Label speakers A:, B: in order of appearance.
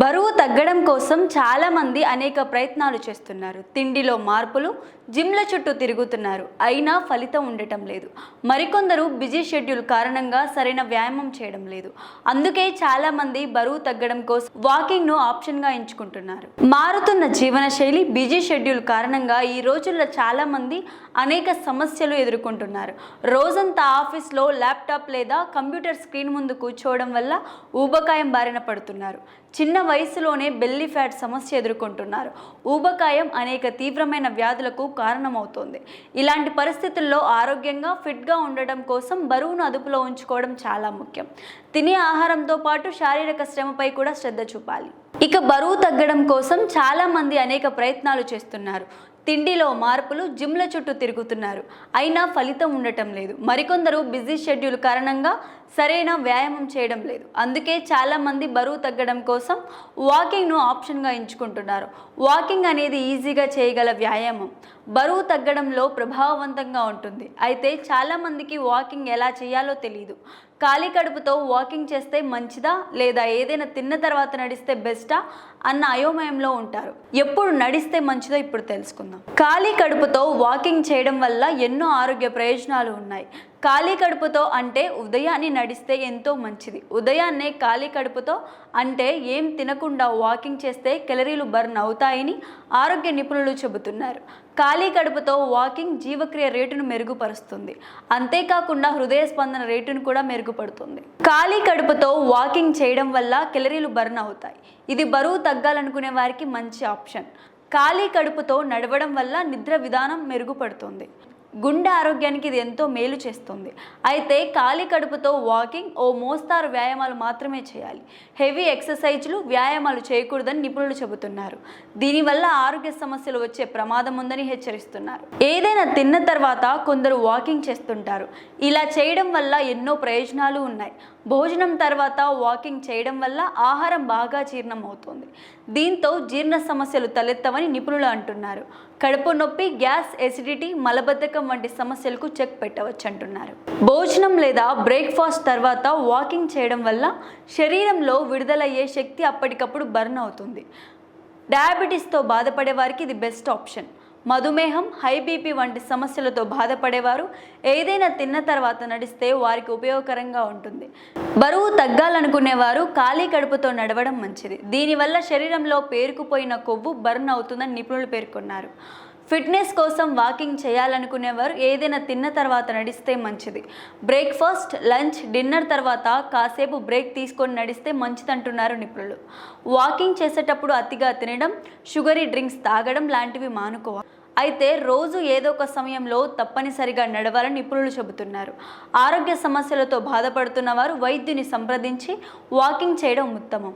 A: బరువు తగ్గడం కోసం చాలామంది అనేక ప్రయత్నాలు చేస్తున్నారు. తిండిలో మార్పులు జిమ్ల చుట్టూ తిరుగుతున్నారు. అయినా ఫలితం ఉండటం లేదు. మరికొందరు బిజీ షెడ్యూల్ కారణంగా సరైన వ్యాయామం చేయడం లేదు. అందుకే చాలామంది బరువు తగ్గడం కోసం వాకింగ్ను ఆప్షన్గా ఎంచుకుంటున్నారు. మారుతున్న జీవన శైలి బిజీ షెడ్యూల్ కారణంగా ఈ రోజుల్లో చాలామంది అనేక సమస్యలు ఎదుర్కొంటున్నారు. రోజంతా ఆఫీస్లో ల్యాప్టాప్ లేదా కంప్యూటర్ స్క్రీన్ ముందు కూర్చోవడం వల్ల ఊబకాయం బారిన పడుతున్నారు. చిన్న వయసులోనే బెల్లీ ఫ్యాట్ సమస్య ఎదుర్కొంటున్నారు. ఊబకాయం అనేక తీవ్రమైన వ్యాధులకు కారణమవుతోంది. ఇలాంటి పరిస్థితుల్లో ఆరోగ్యంగా ఫిట్గా ఉండడం కోసం బరువును అదుపులో ఉంచుకోవడం చాలా ముఖ్యం. తినే ఆహారంతో పాటు శారీరక శ్రమపై కూడా శ్రద్ధ చూపాలి. ఇక బరువు తగ్గడం కోసం చాలామంది అనేక ప్రయత్నాలు చేస్తున్నారు. తిండిలో మార్పులు జిమ్ల చుట్టూ తిరుగుతున్నారు. అయినా ఫలితం ఉండటం లేదు. మరికొందరు బిజీ షెడ్యూల్ కారణంగా సరైన వ్యాయామం చేయడం లేదు. అందుకే చాలామంది బరువు తగ్గడం కోసం వాకింగ్ను ఆప్షన్గా ఎంచుకుంటున్నారు. వాకింగ్ అనేది ఈజీగా చేయగల వ్యాయామం. బరువు తగ్గడంలో ప్రభావవంతంగా ఉంటుంది. అయితే చాలామందికి వాకింగ్ ఎలా చేయాలో తెలియదు ఖాళీ కడుపుతో వాకింగ్ చేస్తే మంచిదా? లేదా ఏదైనా తిన్న తర్వాత నడిస్తే బెస్టా? అన్న అయోమయంలో ఉంటారు. ఎప్పుడు నడిస్తే మంచిదో ఇప్పుడు తెలుసుకుందాం. ఖాళీ కడుపుతో వాకింగ్ చేయడం వల్ల ఎన్నో ఆరోగ్య ప్రయోజనాలు ఉన్నాయి. ఖాళీ కడుపుతో అంటే ఉదయాన్ని నడిస్తే ఎంతో మంచిది. ఉదయాన్నే ఖాళీ కడుపుతో అంటే ఏం తినకుండా వాకింగ్ చేస్తే కెలరీలు బర్న్ అవుతాయని ఆరోగ్య నిపుణులు చెబుతున్నారు. ఖాళీ కడుపుతో వాకింగ్ జీవక్రియ రేటును మెరుగుపరుస్తుంది. అంతేకాకుండా హృదయ స్పందన రేటును కూడా మెరుగుపడుతుంది. ఖాళీ కడుపుతో వాకింగ్ చేయడం వల్ల కెలరీలు బర్న్ అవుతాయి. ఇది బరువు తగ్గాలనుకునే వారికి మంచి ఆప్షన్. ఖాళీ కడుపుతో నడవడం వల్ల నిద్ర విధానం మెరుగుపడుతుంది. గుండె ఆరోగ్యానికి ఇది ఎంతో మేలు చేస్తుంది. అయితే ఖాళీ కడుపుతో వాకింగ్ ఓ మోస్తారు వ్యాయామాలు మాత్రమే చేయాలి. హెవీ ఎక్సర్సైజ్లు వ్యాయామాలు చేయకూడదని నిపుణులు చెబుతున్నారు. దీనివల్ల ఆరోగ్య సమస్యలు వచ్చే ప్రమాదం ఉందని హెచ్చరిస్తున్నారు. ఏదైనా తిన్న తర్వాత కొందరు వాకింగ్ చేస్తుంటారు. ఇలా చేయడం వల్ల ఎన్నో ప్రయోజనాలు ఉన్నాయి. భోజనం తర్వాత వాకింగ్ చేయడం వల్ల ఆహారం బాగా జీర్ణం అవుతుంది దీంతో జీర్ణ సమస్యలు తలెత్తవని నిపుణులు అంటున్నారు. కడుపు నొప్పి గ్యాస్ ఎసిడిటీ మలబద్ధకం వంటి సమస్యలకు చెక్ పెట్టవచ్చు అంటున్నారు భోజనం లేదా బ్రేక్ఫాస్ట్ తర్వాత వాకింగ్ చేయడం వల్ల శరీరంలో విడుదలయ్యే శక్తి అప్పటికప్పుడు బర్న్ అవుతుంది. డయాబెటీస్తో బాధపడే వారికి ఇది బెస్ట్ ఆప్షన్. మధుమేహం హై బీపీ వంటి సమస్యలతో బాధపడేవారు. ఏదైనా తిన్న తర్వాత నడిస్తే వారికి ఉపయోగకరంగా ఉంటుంది. బరువు తగ్గాలనుకునేవారు ఖాళీ కడుపుతో నడవడం మంచిది. దీనివల్ల శరీరంలో పేరుకుపోయిన కొవ్వు బర్న్ అవుతుందని నిపుణులు పేర్కొన్నారు. ఫిట్నెస్ కోసం వాకింగ్ చేయాలనుకునేవారు ఏదైనా తిన్న తర్వాత నడిస్తే మంచిది. బ్రేక్ఫాస్ట్ లంచ్ డిన్నర్ తర్వాత కాసేపు బ్రేక్ తీసుకొని నడిస్తే మంచిదంటున్నారు నిపుణులు. వాకింగ్ చేసేటప్పుడు అతిగా తినడం షుగరీ డ్రింక్స్ తాగడం లాంటివి మానుకోవాలి అయితే రోజు ఏదో ఒక సమయంలో తప్పనిసరిగా నడవాలని నిపుణులు చెబుతున్నారు. ఆరోగ్య సమస్యలతో బాధపడుతున్న వారు వైద్యుని సంప్రదించి వాకింగ్ చేయడం ఉత్తమం.